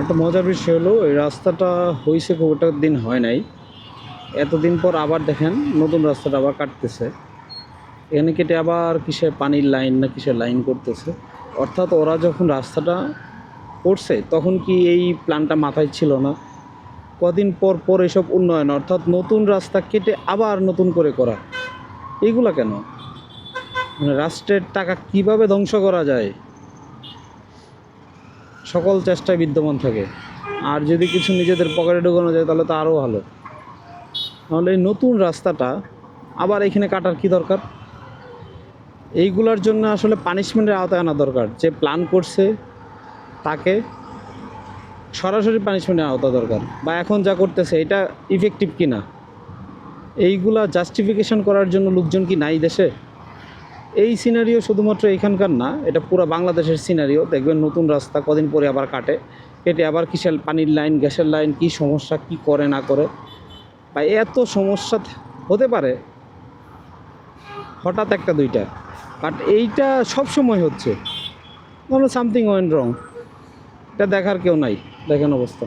একটা মজার বিষয় হলো, এই রাস্তাটা হয়েছে খুব একটা দিন হয় নাই। এতদিন পর আবার দেখেন নতুন রাস্তাটা আবার কাটতেছে। এখানে কেটে আবার কিসের পানির লাইন না কিসের লাইন করতেছে। অর্থাৎ ওরা যখন রাস্তাটা করছে, তখন কি এই প্ল্যানটা মাথায় ছিল না? কদিন পর পর এসব উন্নয়ন, অর্থাৎ নতুন রাস্তা কেটে আবার নতুন করে করা এইগুলা কেন? মানে রাষ্ট্রের টাকা কীভাবে ধ্বংস করা যায়? সকল চেষ্টায় বিদ্যমান থাকে। আর যদি কিছু নিজেদের পকেটে ঢোকানো যায়, তাহলে তো আরও ভালো। তাহলে এই নতুন রাস্তাটা, আবার এখানে কাটার কি দরকার? এইগুলার জন্য আসলে পানিশমেন্টের আওতায় আনা দরকার। যে প্ল্যান করছে, তাকে সরাসরি পানিশমেন্টের আওতা দরকার। বা এখন যা করতেছে, এটা ইফেক্টিভ কি না এইগুলা জাস্টিফিকেশন করার জন্য লোকজন কি নাই দেশে? এই সিনারিও শুধুমাত্র এখানকার না, এটা পুরো বাংলাদেশের সিনারিও দেখবেন নতুন রাস্তা কদিন পরে আবার কাটে। কেটে আবার কিসের পানির লাইন গ্যাসের লাইন কি সমস্যা, কি করে, না করে? বা এত সমস্যা হতে পারে হঠাৎ একটা দুইটা। বাট এইটা সব সময় হচ্ছে। কোনো সামথিং ওয়েন রং এটা দেখার কেউ নাই। দেখেন অবস্থা।